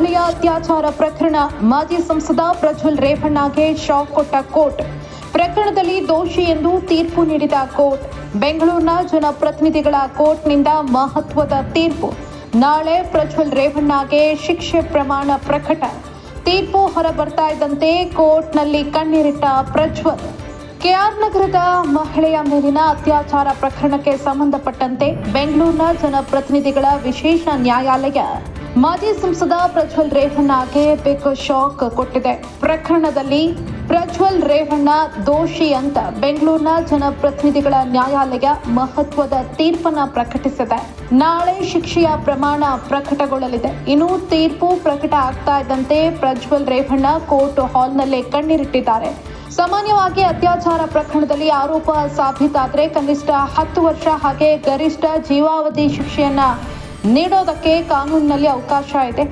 ಮಹಿಳೆಯ ಅತ್ಯಾಚಾರ ಪ್ರಕರಣ. ಮಾಜಿ ಸಂಸದ ಪ್ರಜ್ವಲ್ ರೇವಣ್ಣಗೆ ಶಾಕ್ ಕೊಟ್ಟ ಕೋರ್ಟ್. ಪ್ರಕರಣದಲ್ಲಿ ದೋಷಿ ಎಂದು ತೀರ್ಪು ನೀಡಿದ ಕೋರ್ಟ್. ಬೆಂಗಳೂರಿನ ಜನಪ್ರತಿನಿಧಿಗಳ ಕೋರ್ಟ್ನಿಂದ ಮಹತ್ವದ ತೀರ್ಪು. ನಾಳೆ ಪ್ರಜ್ವಲ್ ರೇವಣ್ಣಗೆ ಶಿಕ್ಷೆ ಪ್ರಮಾಣ ಪ್ರಕಟ. ತೀರ್ಪು ಹೊರಬರ್ತಾ ಇದ್ದಂತೆ ಕೋರ್ಟ್ನಲ್ಲಿ ಕಣ್ಣೀರಿಟ್ಟ ಪ್ರಜ್ವಲ್. ಕೆಆರ್ ನಗರದ ಮಹಿಳೆಯ ಮೇಲಿನ ಅತ್ಯಾಚಾರ ಪ್ರಕರಣಕ್ಕೆ ಸಂಬಂಧಪಟ್ಟಂತೆ ಬೆಂಗಳೂರಿನ ಜನಪ್ರತಿನಿಧಿಗಳ ವಿಶೇಷ ನ್ಯಾಯಾಲಯ. ಮಾಜಿ ಸಂಸದ ಪ್ರಜ್ವಲ್ ರೇವಣ್ಣಗೆ ಬಿಗ್ ಶಾಕ್ ಕೊಟ್ಟಿದೆ. ಪ್ರಕರಣದಲ್ಲಿ ಪ್ರಜ್ವಲ್ ರೇವಣ್ಣ ದೋಷಿ ಅಂತ ಬೆಂಗಳೂರಿನ ಜನಪ್ರತಿನಿಧಿಗಳ ನ್ಯಾಯಾಲಯ ಮಹತ್ವದ ತೀರ್ಪನ್ನ ಪ್ರಕಟಿಸಿದೆ. ನಾಳೆ ಶಿಕ್ಷೆಯ ಪ್ರಮಾಣ ಪ್ರಕಟಗೊಳ್ಳಲಿದೆ. ಇನ್ನು ತೀರ್ಪು ಪ್ರಕಟ ಆಗ್ತಾ ಇದ್ದಂತೆ ಪ್ರಜ್ವಲ್ ರೇವಣ್ಣ ಕೋರ್ಟ್ ಹಾಲ್ನಲ್ಲೇ ಕಣ್ಣೀರಿಟ್ಟಿದ್ದಾರೆ. ಸಾಮಾನ್ಯವಾಗಿ ಅತ್ಯಾಚಾರ ಪ್ರಕರಣದಲ್ಲಿ ಆರೋಪ ಸಾಬೀತಾದ್ರೆ ಕನಿಷ್ಠ ಹತ್ತು ವರ್ಷ ಹಾಗೆ ಗರಿಷ್ಠ ಜೀವಾವಧಿ ಶಿಕ್ಷೆಯನ್ನ ನೀಡೋದಕ್ಕೆ ಕಾನೂನಿನಲ್ಲಿ ಅವಕಾಶ ಇದೆ.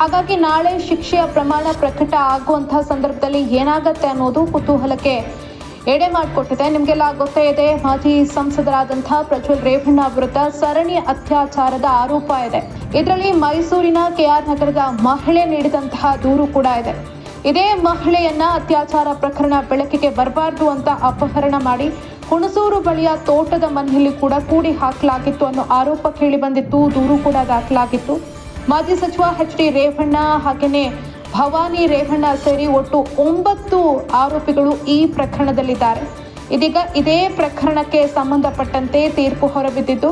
ಹಾಗಾಗಿ ನಾಳೆ ಶಿಕ್ಷೆಯ ಪ್ರಮಾಣ ಪ್ರಕಟ ಆಗುವಂತಹ ಸಂದರ್ಭದಲ್ಲಿ ಏನಾಗತ್ತೆ ಅನ್ನೋದು ಕುತೂಹಲಕ್ಕೆ ಎಡೆ ಮಾಡಿಕೊಟ್ಟಿದೆ. ನಿಮಗೆಲ್ಲ ಗೊತ್ತೇ ಇದೆ, ಮಾಜಿ ಸಂಸದರಾದಂತಹ ಪ್ರಜ್ವಲ್ ರೇವಣ್ಣ ವಿರುದ್ಧ ಸರಣಿ ಅತ್ಯಾಚಾರದ ಆರೋಪ ಇದೆ. ಇದರಲ್ಲಿ ಮೈಸೂರಿನ ಕೆಆರ್ ನಗರದ ಮಹಿಳೆ ನೀಡಿದಂತಹ ದೂರು ಕೂಡ ಇದೆ. ಇದೇ ಮಹಿಳೆಯನ್ನ ಅತ್ಯಾಚಾರ ಪ್ರಕರಣ ಬೆಳಕಿಗೆ ಬರಬಾರ್ದು ಅಂತ ಅಪಹರಣ ಮಾಡಿ ಹುಣಸೂರು ಬಳಿಯ ತೋಟದ ಮನೆಯಲ್ಲಿ ಕೂಡ ಕೂಡಿ ಹಾಕಲಾಗಿತ್ತು ಅನ್ನೋ ಆರೋಪ ಕೇಳಿ ಬಂದಿತ್ತು. ದೂರು ಕೂಡ ದಾಖಲಾಗಿತ್ತು. ಮಾಜಿ ಸಚಿವ ಎಚ್ ಡಿ ರೇವಣ್ಣ ಹಾಗೆಯೇ ಭವಾನಿ ರೇವಣ್ಣ ಸೇರಿ ಒಟ್ಟು ಒಂಬತ್ತು ಆರೋಪಿಗಳು ಈ ಪ್ರಕರಣದಲ್ಲಿದ್ದಾರೆ. ಇದೀಗ ಇದೇ ಪ್ರಕರಣಕ್ಕೆ ಸಂಬಂಧಪಟ್ಟಂತೆ ತೀರ್ಪು ಹೊರಬಿದ್ದಿದ್ದು,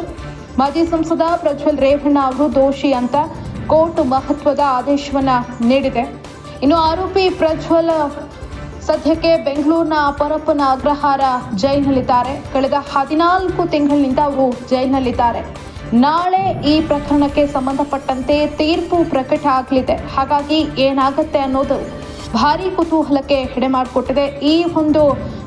ಮಾಜಿ ಸಂಸದ ಪ್ರಜ್ವಲ್ ರೇವಣ್ಣ ಅವರು ದೋಷಿ ಅಂತ ಕೋರ್ಟ್ ಮಹತ್ವದ ಆದೇಶವನ್ನ ನೀಡಿದೆ. ಇನ್ನು ಆರೋಪಿ ಪ್ರಜ್ವಲ್ ಸದ್ಯಕ್ಕೆ ಬೆಂಗಳೂರಿನ ಪರಪ್ಪನ ಅಗ್ರಹಾರ ಜೈಲಿನಲ್ಲಿದ್ದಾರೆ. ಕಳೆದ ಹದಿನಾಲ್ಕು ತಿಂಗಳಿನಿಂದ ಅವರು ಜೈಲಿನಲ್ಲಿದ್ದಾರೆ. ನಾಳೆ ಈ ಪ್ರಕರಣಕ್ಕೆ ಸಂಬಂಧಪಟ್ಟಂತೆ ತೀರ್ಪು ಪ್ರಕಟ ಆಗಲಿದೆ. ಹಾಗಾಗಿ ಏನಾಗುತ್ತೆ ಅನ್ನೋದು ಭಾರಿ ಕುತೂಹಲಕ್ಕೆ ಎಡೆ ಮಾಡಿಕೊಟ್ಟಿದೆ. ಈ ಒಂದು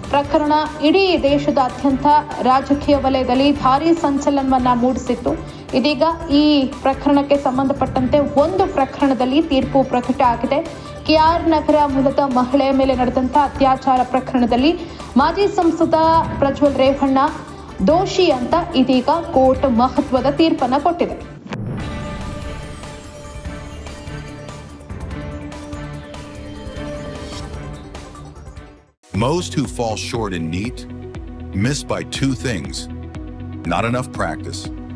ಪ್ರಕರಣ ಇಡೀ ದೇಶದಾದ್ಯಂತ ರಾಜಕೀಯ ವಲಯದಲ್ಲಿ ಭಾರಿ ಸಂಚಲನವನ್ನ ಮೂಡಿಸಿತ್ತು. ಇದೀಗ ಈ ಪ್ರಕರಣಕ್ಕೆ ಸಂಬಂಧಪಟ್ಟಂತೆ ಒಂದು ಪ್ರಕರಣದಲ್ಲಿ ತೀರ್ಪು ಪ್ರಕಟ ಆಗಿದೆ. ಕೆಆರ್ ನಗರ ಮೂಲದ ಮಹಿಳೆಯ ಮೇಲೆ ನಡೆದಂತಹ ಅತ್ಯಾಚಾರ ಪ್ರಕರಣದಲ್ಲಿ ಮಾಜಿ ಸಂಸದ ಪ್ರಜ್ವಲ್ ರೇವಣ್ಣ ದೋಷಿ ಅಂತ ಇದೀಗ ಕೋರ್ಟ್ ಮಹತ್ವದ ತೀರ್ಪನ್ನ ಕೊಟ್ಟಿದೆ. Most who fall short in NEAT miss by two things. Not enough practice,